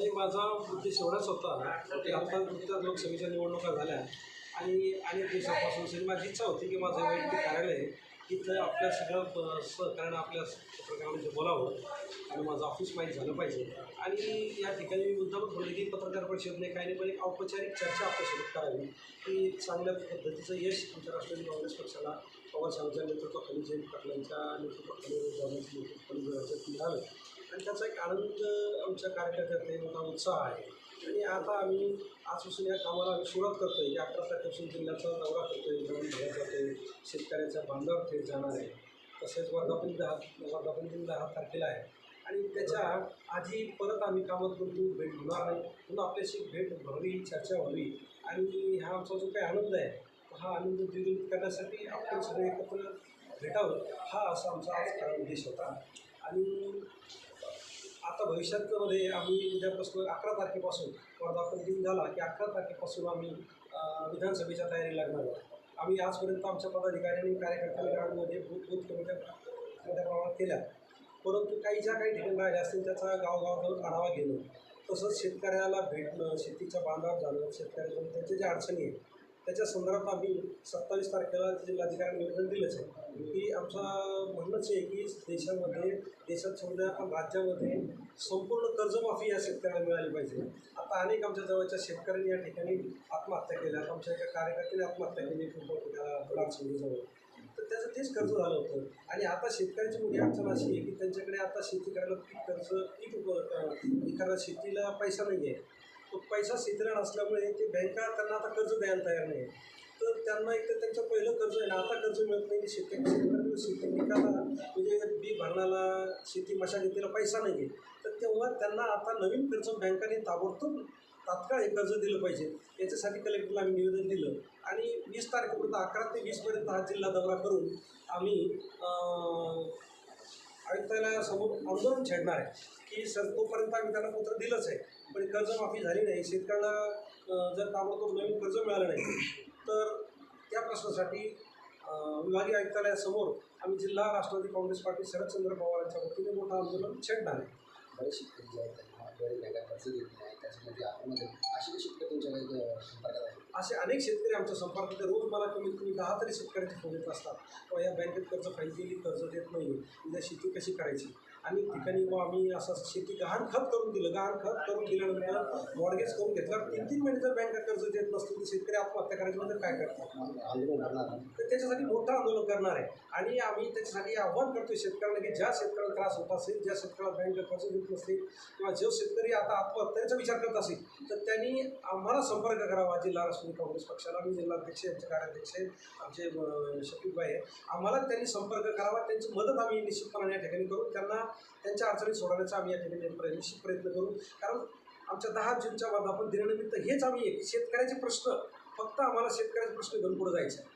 आणि माझा उद्देश एवढाच होता की आता नुकत्याच लोकसभेच्या निवडणुका झाल्या. आणि अनेक दिवसापासून तरी माझी इच्छा होती की माझं वैयक्तिक कार्यालय आहे इथं आपल्या सगळं प- सहकार्यानं आपल्या पत्रकारांमध्ये बोलावं आणि माझं ऑफिस माहीत झालं पाहिजे. आणि या ठिकाणी मी मुद्दा बोलले की पत्रकार परिषद नाही काही नाही पण एक औपचारिक चर्चा आपल्यासोबत करावी. की चांगल्या पद्धतीचं यश आमच्या राष्ट्रवादी काँग्रेस पक्षाला पवार साहेबांच्या नेतृत्वाखाली जयंत पाटलांच्या नेतृत्वाखाली गव्हर्नमेंटच्या नेतृत्वाखाली मिळालं आणि त्याचा एक आनंद आमच्या कार्यकर्त्यात एक मोठा उत्साह आहे. आणि आता आम्ही आजपासून या कामाला आम्ही सुरुवात करतो आहे की अकरा तारखेपासून जिल्ह्याचा दौरा करतो आहे ग्राउंड भरत जातो आहे शेतकऱ्याच्या बांधावर थेट जाणार आहे. तसेच वर्धापन दहा वर्धापन दिन दहा तारखेला आहे. आणि त्याच्या आधी परत आम्ही कामात करून भेट होणार नाही पुन्हा आपल्याशी भेट व्हावी चर्चा व्हावी आणि हा आमचा जो काही आनंद आहे हा आनंद द्विगुणित करण्यासाठी आपण सगळे एकत्र भेटावं हा असा आमचा आज उद्देश होता. आणि भविष्यातमध्ये भविष्यामध्ये आम्ही उद्यापासून अकरा तारखेपासून वर्धापन दिन झाला की अकरा तारखेपासून आम्ही विधानसभेच्या तयारी लागणार आहोत. आम्ही आजपर्यंत आमच्या पदाधिकाऱ्यांनी कार्यकर्त्यांनी गावांमध्ये बूथ बूथ कमिट्या मोठ्या प्रमाणात केल्या परंतु काही ज्या काही ठिकाणी राहिल्या असतील त्याचा गावगाव जाऊन आढावा घेणं तसंच शेतकऱ्याला भेटणं शेतीच्या बांधावर जाणं शेतकऱ्याकडून त्यांच्या ज्या अडचणी आहेत त्याच्या संदर्भात आम्ही सत्तावीस तारखेला जिल्हाधिकारी निवेदन दिलंच आहे. की आमचा म्हणणंच आहे की देशामध्ये देशात समजा राज्यामध्ये संपूर्ण कर्जमाफी या शेतकऱ्याला मिळाली पाहिजे. आता अनेक आमच्या जवळच्या शेतकऱ्यांनी या ठिकाणी आत्महत्या केल्या. आमच्या एका कार्यकर्त्याने आत्महत्या केली. अडचणीजवळ तर त्याचं तेच कर्ज झालं होतं. आणि आता शेतकऱ्याची मोठी अडचण अशी आहे की त्यांच्याकडे आता शेती करायला पीक कर्ज पीक उप- शेतीला पैसा नाही आहे पैसा शेतीला नसल्यामुळे ते बँका त्यांना आता कर्ज द्यायला तयार नाही तर त्यांना एक तर त्यांचं पहिलं कर्ज आहे ना आता कर्ज मिळत नाही शेतकरी शेती पिकाला म्हणजे बी भरणाला शेती मशागतीला पैसा नाही आहे तर तेव्हा त्यांना आता नवीन कर्ज बँकाने ताबडतोब तात्काळ हे कर्ज दिलं पाहिजे. याच्यासाठी कलेक्टरला आम्ही निवेदन दिलं. आणि वीस तारखेपर्यंत अकरा ते वीसपर्यंत हा जिल्हा दौरा करून आम्ही अं, आयुक्तालयासमोर आंदोलन छेडणार आहे. की सर तोपर्यंत आम्ही त्यांना पत्र दिलंच आहे. पण कर्जमाफी झाली नाही. शेतकऱ्याला जर ताबडतोब नवीन कर्ज मिळालं नाही तर त्या प्रश्नासाठी विभागीय आयुक्तालयासमोर आम्ही जिल्हा राष्ट्रवादी काँग्रेस पार्टी शरदचंद्र पवारांच्या वतीने मोठं आंदोलन छेडणार आहे. बरेच शिक्षक जे आहेत त्यांना वेळ काय कर्ज देत नाही त्याच्यामध्ये आतमध्ये अशी काही तुमच्या काही असे अनेक शेतकरी आमच्या संपर्कात रोज मला कमीत कमी दहा तरी शेतकऱ्यांचे फोन येत असतात. किंवा या बँकेत कर्ज फाईल कर्ज देत नाही उद्या शेती कशी करायची? आणि ठिकाणी मग आम्ही असं शेती गहाण खत करून दिलं. गहाण खत करून दिल्यानंतर मॉर्गेज करून घेतल्यावर तीन तीन महिने जर बँका कर्ज देत नसतील तर शेतकरी आत्महत्या करायची म्हणजे काय करतात? तर त्याच्यासाठी मोठं आंदोलन करणार आहे. आणि आम्ही त्याच्यासाठी आव्हान करतो शेतकऱ्यांना की ज्या शेतकऱ्याला त्रास होत असेल ज्या शेतकऱ्याला बँक कर्ज देत नसतील किंवा जो शेतकरी आता आत्महत्याचा विचार करत असेल तर त्यांनी आम्हाला संपर्क करावा जिल्हा राष्ट्रवादी काँग्रेस पक्षाला मी जिल्हाध्यक्ष यांचे कार्याध्यक्ष आहेत आमचे अं, शफीकबाई आहे आम्हाला त्यांनी संपर्क करावा त्यांची मदत आम्ही निश्चितपणाने या ठिकाणी करू. त्यांना त्यांच्या अडचणी सोडवण्याचा आम्ही या ठिकाणी निश्चित प्रयत्न करू. कारण आमच्या दहा जूनच्या वर्धापन दिनानिमित्त हेच आम्ही एक शेतकऱ्याचे प्रश्न फक्त आम्हाला शेतकऱ्याचे प्रश्न घेऊन पुढे जायचे